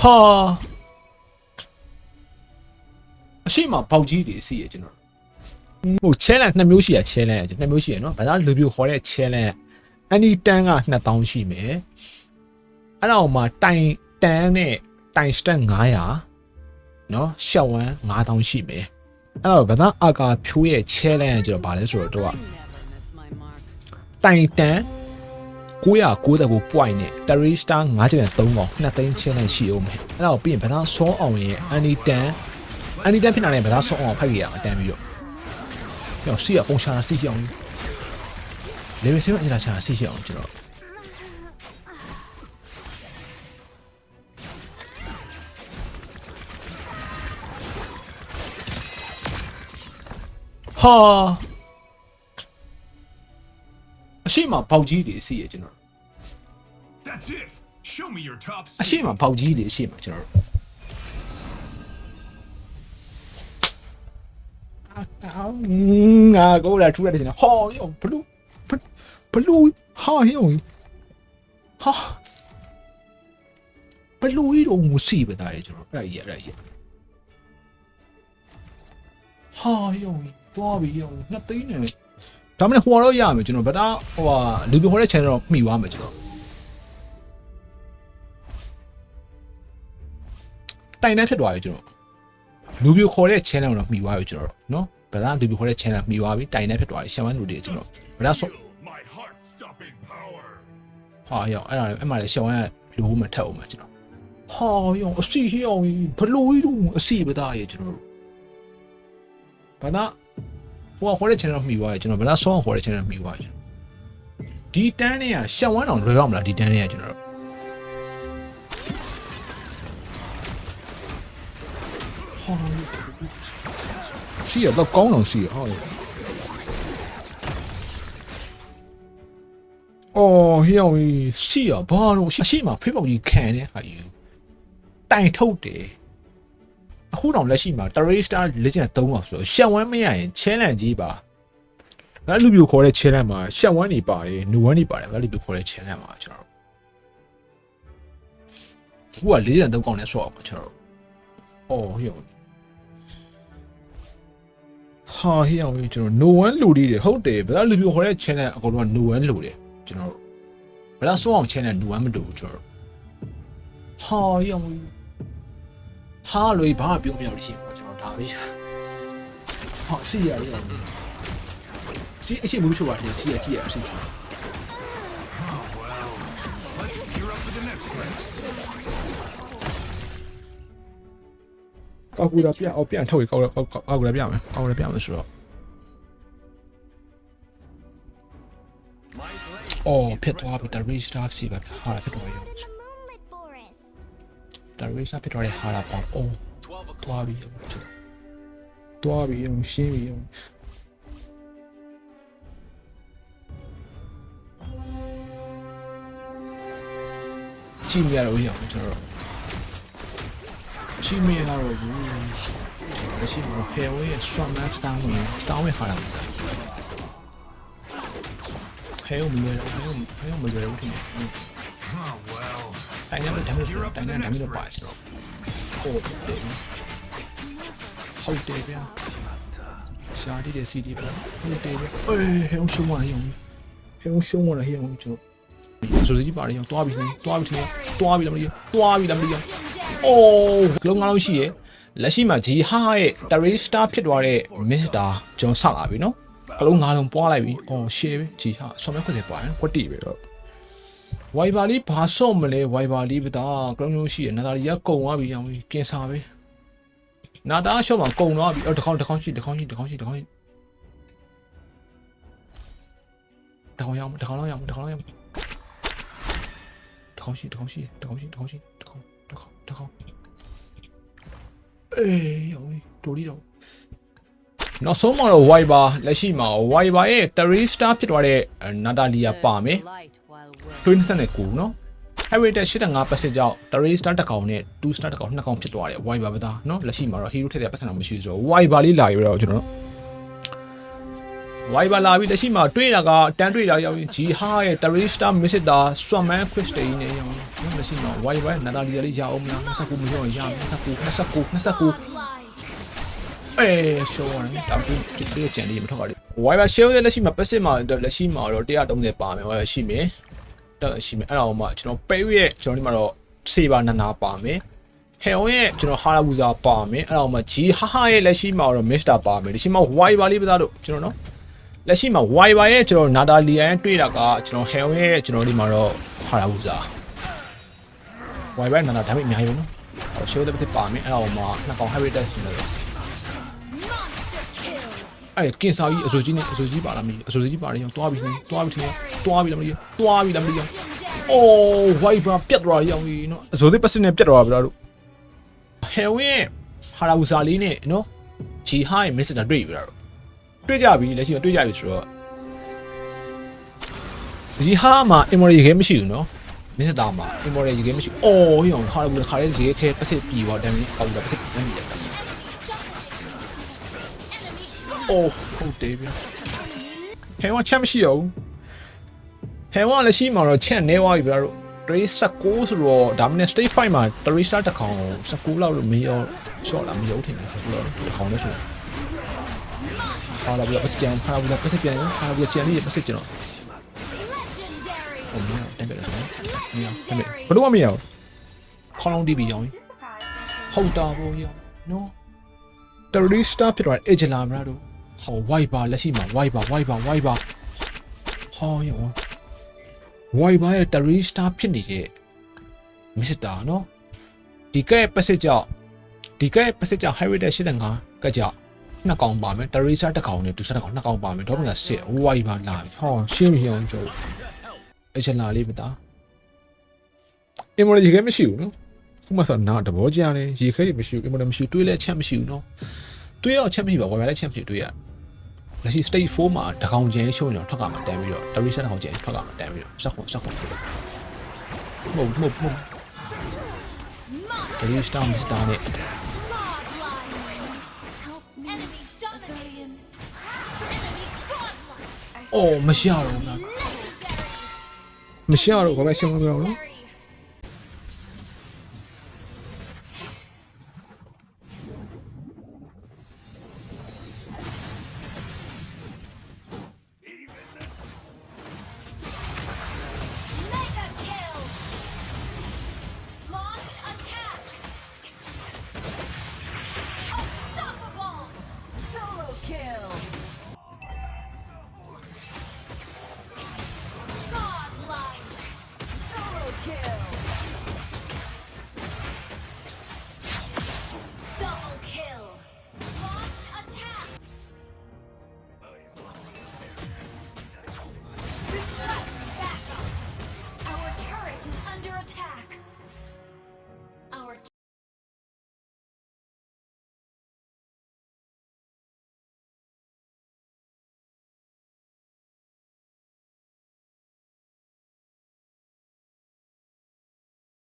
ဟာအရှိမပေါက်ကြီးတွေစီရကျွန်တော်ဟို challenge နှစ်မျိုးရှိရ challenge ကျွန်တော်နှစ်မျိုးရှိရနော်ဘာသာလူပြိုခေါ်တဲ့ challenge အန်ဒီတန်က2000ရှိမယ်အဲ့ဒါအောင်မှာတိုင်တန်နဲ့တိုင်စတက်900နော်ရှောက်ဝမ်း9000ရှိမယ်အဲ့တော့ဘာသာအာကာဖြိုးရဲ့ challenge ကကျွန်တော်ဗာလဲဆိုတော့တော့ Never miss my mark. တိုင်တန် 999 point နဲ့ Terrorista 9ကျန်3កောင်2သိန်းချင်းနဲ့ရှိအောင်မယ်အဲ့ဒါကိုပြီးရင်ဗဒါဆောအောင်ရဲ့ Andy Tan Andy Tan ဖြစ်လာတဲ့ဗဒါဆောအောင်ဖိုက်ရအောင်တန်ပြီးတော့ပြောစီရပုံရှာတာစီရအောင်လေဝေစင်းအင်လာချာစီရအောင်ကျွန်တော်ဟာ အရှိမပေါက်ကြီးတွေစီရကျွန်တော် That's it. Show me your top အရှိ speed. မပေါက်ကြီးတွေအရှိမကျွန်တော်တို့အာငါကိုလာထူရတယ်ရှင်ဟောယောဘလူးဘလူးဟာယောဟာဘလူးရောမစီပဲတာလေကျွန်တော်အဲ့ဒါကြီးအဲ့ဒါကြီးဟာယောသွားပြီယောနှစ်သိန်းနဲ့ ဒါမှမဟုတ်ဟိုတော့ရမယ်ကျွန်တော်ဗတာဟိုဟာလူပြဟိုတဲ့ channel တော့မှီသွားမယ်ကျွန်တော်တိုင်တန်းဖြစ်သွားပြီကျွန်တော်လူပြိုခေါ်တဲ့ channel တော့မှီသွားပြီကျွန်တော်တို့နော်ဗလာလူပြိုခေါ်တဲ့ channel မှီသွားပြီတိုင်တန်းဖြစ်သွားပြီရှမ်းမန်းလူတွေကျွန်တော်ဗလာဆော့ Feel my heart-stopping power. ဟာရောအဲ့ဒါလည်းအဲ့မှာလည်းရှောင်းရလူမထက်အောင်မှာကျွန်တော်ဟာရောအစီရောင်ဘလူးကြီးတို့အစီပသားရေကျွန်တော်တို့ဗလာ ဟိုခေါ်တဲ့ channel မှီသွားပြီကျွန်တော်ဗလာဆောင်းခေါ်တဲ့ channel မှီသွားပြီကျွန်တော်ဒီတန်းတွေကရှမ်းဝမ်းအောင်လွယ်ရမလားဒီတန်းတွေကကျွန်တော်တို့ဟာစီရတော့ကောင်းအောင်စီရဟာအော်ဟိအောင်စီရဘာလို့ရှိမှဖေးပေါက်ကြီးခံနေဟာယူတိုင်ထုတ်တယ် အခုတော့လက်ရှိမှာ Terrorista Legend 3အောင်ဆိုရှက်ဝမ်းမရရင် challenge ကြီးပါငါလူပြိုခေါ်တဲ့ challenge မှာရှက်ဝမ်းနေပါတယ်နူဝမ်းနေပါတယ်ငါလူပြိုခေါ်တဲ့ challenge မှာကျွန်တော်တို့ခုက Legend 3ကောင်နဲ့ဆော့အောင်ကျွန်တော်တို့အော်ဟိအောင်ဟာဟိအောင်ကျွန်တော် no one လူတွေတယ်ဟုတ်တယ်ဘယ်လိုလူပြိုခေါ်တဲ့ channel အကုန်လုံးက no one လူတယ်ကျွန်တော်တို့ဘယ်လိုဆော့အောင် channel no one မတူဘူးကျွန်တော်တို့ဟာဟိအောင် ဟာလို့ဘာပြောပြရလို့ရှိမှာကျွန်တော်ဒါပဲဟာစီရရစီအရှိမူချိုပါတယ်စီရကြည့်ရအရှိချာ You're up to the next one. ကောက်ကူတာပြအောင်ပြန်ထုတ်ရကောက်ကောက်ကောက်ကူတာပြမယ်ကောက်ကူတာပြမယ်ဆိုတော့အော်ဖြစ်သွားပြီ the restart စီပဲဟာဖြစ်သွားရော The Moonlit Forest. The restart ဖြစ်သွားတဲ့ဟာလာပေါ့အော်သွားပြီသွားပြီအောင်ရှင်းပြီအောင်ကြည့်မရတော့ဘူးအောင်ကျွန်တော်တို့ကြည့်မရတော့ဘူးလက်ရှိမှာဟဲဝဲရဲ့ strong man star ဝင် star ဝင်ခါလာမှာဟဲဝမလွယ်ဟဲဝဟဲဝမလွယ်ဘူးထင်တယ် Oh, well. တိုင်းနဲ့ဓာတ်မျိုးတိုင်းနဲ့ဓာတ်မျိုးပါကျွန်တော်ဟုတ်တယ်ဟုတ်တယ်ဗျာရှာဒီတဲ့ CD ပဲဟုတ်တယ်ဗျအေးဟဲရှုံးပါရောဟဲရှုံးပါလားဟဲကျွန်တော်ဆိုစီပါရောတွားပြီနေတွားပြီနေတွားပြီလားမလို့တွားပြီလားမလို့အိုးကလုံးငါလုံးရှိရလက်ရှိမှာဂျီဟာရဲ့ Terrorista ဖြစ်သွားတဲ့ Mr. John ဆက်လာပြီနော်ကလုံးငါလုံးပွားလိုက်ပြီအော်ရှယ်ပဲဂျီဟာဆော်မဲခွက်တယ်ပွားရင်ကွက်တီပဲတော့ ဝိုင်ဘာလေးဘာဆော့မလဲဝိုင်ဘာလေးပဒါကလုံးလုံးရှိရနာတာလီကကုံသွားပြီရောင်ကြီးကင်ဆာပဲနာတာရှော့မှာကုံသွားပြီအော်တစ်ခေါက်တစ်ခေါက်ရှိတစ်ခေါက်ရှိတစ်ခေါက်ရှိတစ်ခေါက်ရှိတစ်ခေါက်ရအောင်တစ်ခေါက်လောက်ရအောင်တစ်ခေါက်လောက်ရအောင်တစ်ခေါက်ရှိတစ်ခေါက်ရှိတစ်ခေါက်ရှိတစ်ခေါက်ရှိတစ်ခေါက်တစ်ခေါက်တစ်ခေါက်အေးရောင်ကြီးတိုလီတော့နောက်ဆုံးမှာတော့ Viber လက်ရှိမှာ Viber ရဲ့ Terrorista ဖြစ်သွားတဲ့နာတာလီယာပါမယ် Light while working. တွင်းစနစ်ကူနော် Heritage 85%ကြောင့် Terrain Star တစ်ကောင်နဲ့2 Star တစ်ကောင်နှစ်ကောင်ဖြစ်သွားတယ် Viber ပဲသားနော်လက်ရှိမှာတော့ Hero ထက်တဲ့ပတ်စံတော့မရှိဆိုတော့ Viber လေးလာပြီတော့ကျွန်တော်တို့ Viber လာပြီလက်ရှိမှာတွေ့တာကတန်းတွေ့တာရောက်ရင် G Ha ရဲ့ Terrain Star Missitor Swamman Quiz တေးနေရောမလက်ရှိမှာဝိုင်ဝိုင်နာတာလီလေးရအောင်မလား29မရောရအောင်29 29 29အေးရှောင်းရတယ်တောင်တူတိကျန်လေးမထောက်ပါလေဝိုင်ဘာရှေးရဲ့လက်ရှိမှာ passive မှာလက်ရှိမှာတော့130ပါမယ်ဝိုင်ဘာရှိမယ်တော့ ရှိမယ်အဲ့ဒါမှကျွန်တော်ပေးရဲ့ကျွန်တော်ဒီမှာတော့ saber နာနာပါမယ်ဟယ်ဝင်းရဲ့ကျွန်တော်ဟာရာဘူဇာပါမယ်အဲ့ဒါမှဂျီဟာဟာရဲ့လက်ရှိမှာတော့ Mr. ပါမယ်ဒီရှိမှာဝိုင်ဘာလေးပသားတို့ကျွန်တော်နော်လက်ရှိမှာ Viber ရဲ့ကျွန်တော်နာတာလီယန်တွေ့တာကကျွန်တော် Hell ရဲ့ကျွန်တော်ဒီမှာတော့ဟာရာဘူးစာ Viber နာတာဒါပေမဲ့အများကြီးပဲနော်ဟို show တဲ့တစ်ပါမယ်အဲ့ဒါဟိုမှာနှစ်ကောင် heavy test နေတယ် အဲ့ကင်စာကြီးအစိုးကြီးနဲ့အစိုးကြီးပါလားမသိဘူးအစိုးကြီးပါလေရောတွားပြီးနေတွားပြီးနေတွားပြီးလားမသိဘူးတွားပြီးလားမသိဘူးအိုး Viber ပြတ်သွားရောင်ကြီးနော်အစိုးသေးပတ်စနဲ့ပြတ်သွားပါဗျာတို့ Hell ရဲ့ဟာရာဘူးစာလေးနဲ့နော်ဂျီဟာရဲ့ message တွေ့ပြီလားတို့တွေ့ကြပြီလက်ရှိတွေ့ကြပြီဆိုတော့ဒီဟာမှာ memory ရေခဲမရှိဘူးနော်မစ္စတာမှာ memory ရေခဲမရှိဘူးအော်ဟိအောင်ခါရဘူးခါရဲရေခဲပတ်စစ်ပြီးတော့တမ်းပြီးအောက်တော့ပတ်စစ်ပြီးတယ် အိုးဟုတ်တယ်ဗျဟဲဝါချက်မရှိတော့ဘူးဟဲဝါလည်းရှိမှာတော့ချက်နေသွားပြီဗျာတို့316ဆိုတော့ဒါမနဲ့ state 5မှာ3 star တစ်ကောင်16လောက်လို့မေးရောချော့လာမရုပ်ထင်တယ်ဆိုတော့တစ်ကောင်လည်းဆိုဖာလာဘူးလားပတ်စကြံဖာလာဘူးလားပတ်စကြံဖာလာဘူးလားကြံလေးပတ်စကြံတော့ဟုတ်မြောက်တက်ပြတယ်ဆိုတော့မြောက်တက်ပြဘလို့မမြောက်ခေါင်းလုံးတီးပြီးရောင်းဟုတ်တာပေါ့ရောနော် terrorist ဖြစ်သွား Angela Brado ဟောဝိုက်ပါလက်ရှိမှာဝိုက်ပါဝိုက်ပါဝိုက်ပါဟောရောဝိုက်ပါရဲ့တရီစတာဖြစ်နေတဲ့မစ္စတာနော်ဒီကဲပတ်စစ်ကြောင့်ဒီကဲပတ်စစ်ကြောင့် heritage 85ကကြောင့်နှစ်ကောင်ပါမယ်တရီစတာတစ်ကောင်နဲ့ဒူစတာတစ်ကောင်နှစ်ကောင်ပါမယ်တော့မကစစ်ဝိုက်ပါလာပြီဟောရှင်းပြီအောင်ကြောအချက်လာလေးမသားအင်မော်ရေခဲမရှိဘူးနော်ခုမှဆိုနာတဘောကြတယ်ရေခဲတွေမရှိဘူးအင်မော်မရှိတွေးလဲချက်မရှိဘူးနော်တွေးရောချက်မရှိပါဝယ်ရလဲချက်မရှိတွေးရ လက်ရှိ state 4မှာတကောင်ကျင်းရှုံးရင်တော့ထွက်ကမှာတန်းပြီးတော့ duration တကောင်ကျင်းထွက်ကမှာတန်းပြီးတော့စက်ခွန်စက်ခွန်ဆိုတော့မဟုတ်မဟုတ်မဟုတ် duration Mr. နဲ့အော်မရတော့ဘူးလားမရတော့ဘာပဲရှင်းမပြောဘူးနော်